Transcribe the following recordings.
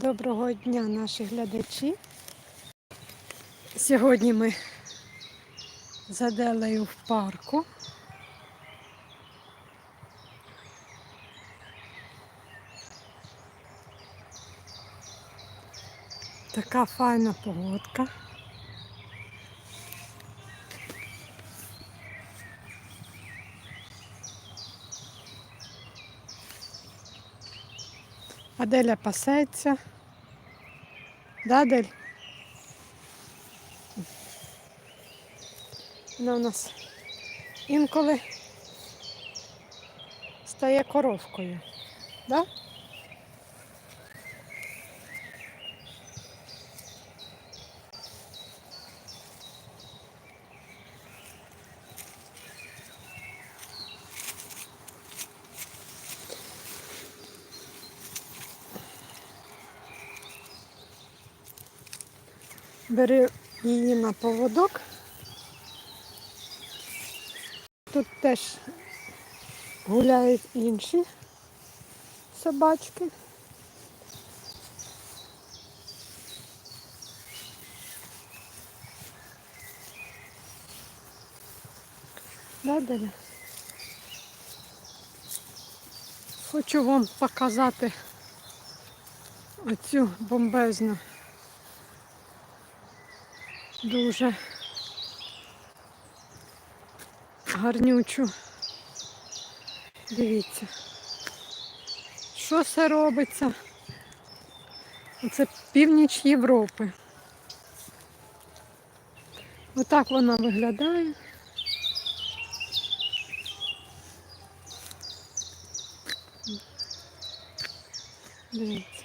Доброго дня, наші глядачі. Сьогодні ми з Аделею в парку. Така файна погодка. Аделя пасеться. Да, Адель? Вона у нас інколи стає коровкою. Да? Бери її на поводок. Тут теж гуляють інші собачки. Да, Деля? Хочу вам показати оцю бомбезну дуже гарнючу. Дивіться, що це робиться? Це північ Європи. Отак вона виглядає. Дивіться.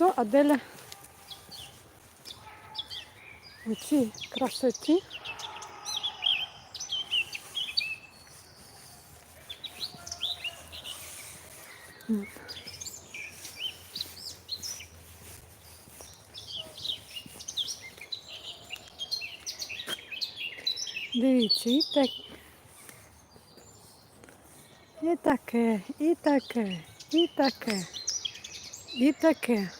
Ото Аделя у цій красоті. Дивіться, і так. І таке, і таке, і таке, і таке.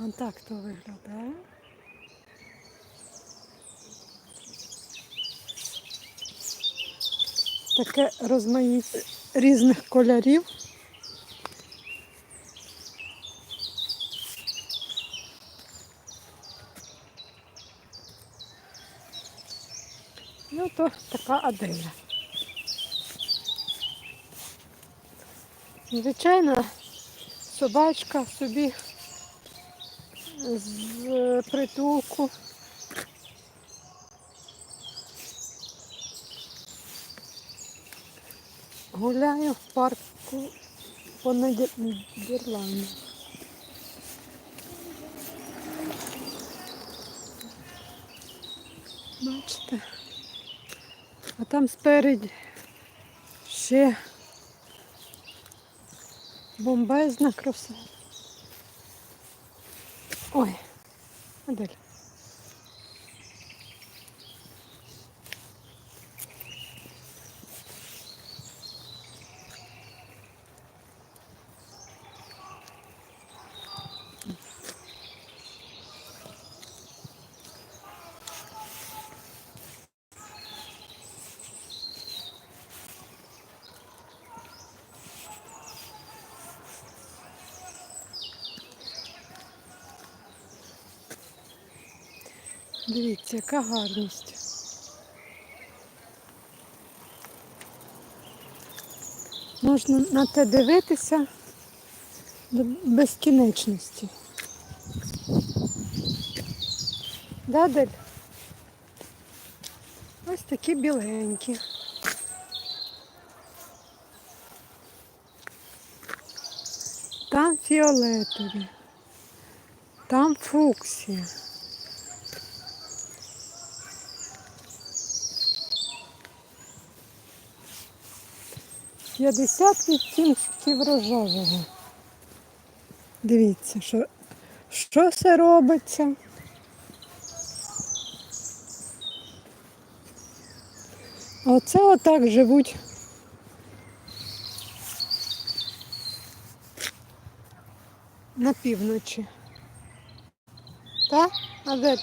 А так то виглядає. Таке розмаїття різних кольорів. Ну то така Аделя. Звичайно, собачка собі з притулку. Гуляю в парку по Нідерланді. Бачите? А там спереді ще бомбезна краса. Ой, Адель. Дивіться, яка гарність. Можна на те дивитися до безкінечності. Да, Дель? Ось такі біленькі. Там фіолетові, там фуксія. П'ятдесят відтінків рожевого. Дивіться, що, що все робиться. Оце отак живуть. На півночі. Так? А де?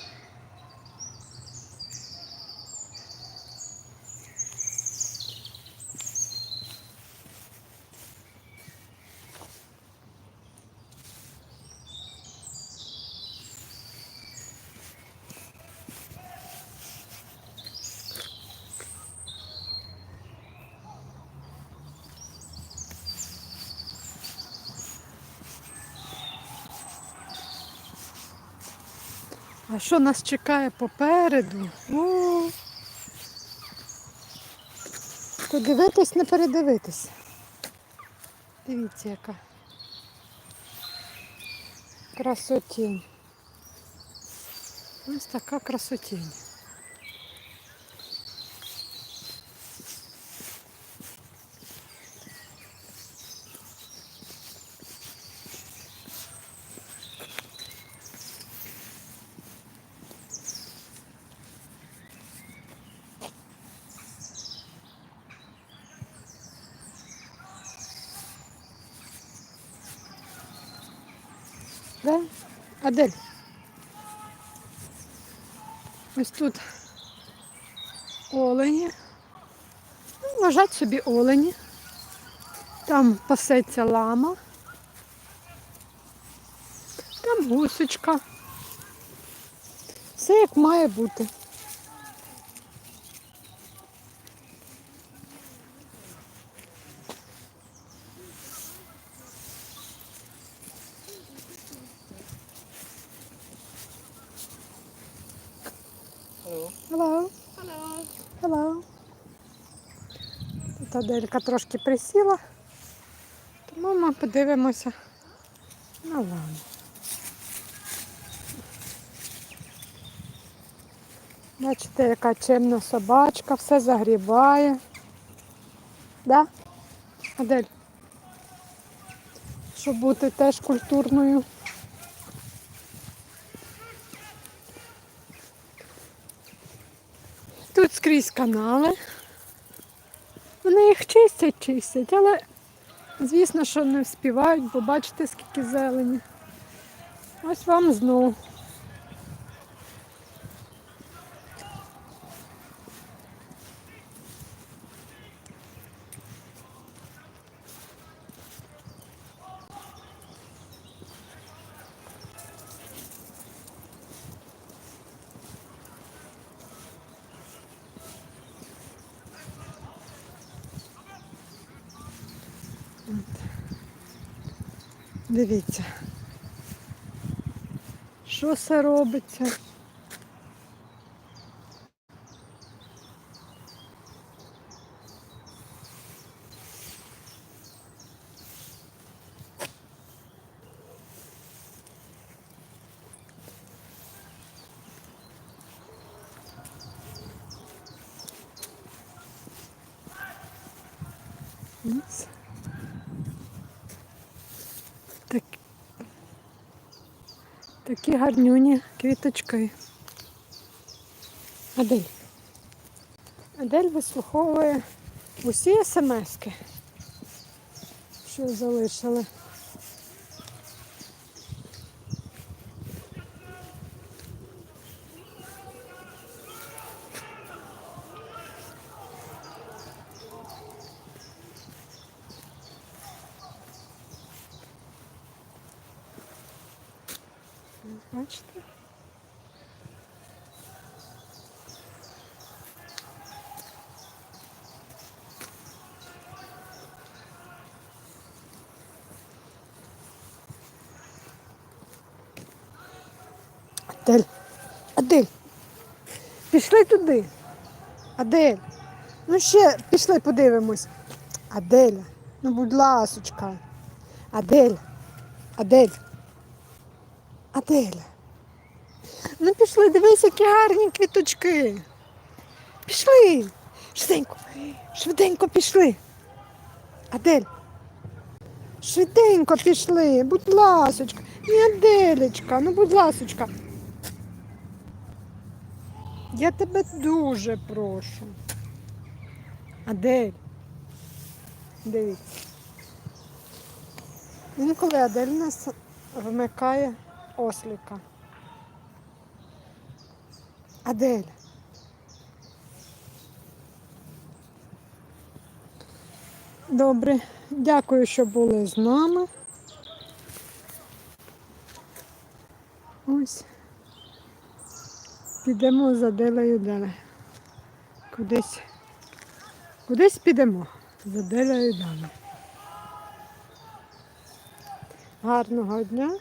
А що нас чекає попереду? О, подивитись, не передивитись. Дивіться, яка красотінь. Ось така красотінь. Да? Адель. Ось тут олені. Ну, Лежать собі олені. Там пасеться лама. Там гусочка. Все як має бути. Тут Аделька трошки присіла, тому ми подивимося на ламу. Бачите, яка чемна собачка, все загрібає. Да? Адель? Щоб бути теж культурною. Тут скрізь канали. Їх чистять, чистять, але звісно, що не вспівають, бо бачите, скільки зелені. Ось вам знову. Дивіться. Що все робиться? Ось. Такі гарнюні квіточки. Адель. Адель вислуховує усі смски, що залишили. Бачите? Адель, Адель, пішли туди. Адель, ну ще пішли подивимось. Аделя, ну будь ласочка. Адель, Адель. Аделя. Ну пішли, дивись, які гарні квіточки. Пішли. Швиденько, швиденько пішли. Адель. Швиденько пішли, будь ласочка. Ні, Аделечка, ну будь ласочка. Я тебе дуже прошу. Адель. Дивіться. Інколи Адель нас вмикає осліка. Адель. Добре, дякую, що були з нами. Ось. Підемо за Делею далі. Кудись. Кудись підемо. За Делею далі. Гарного дня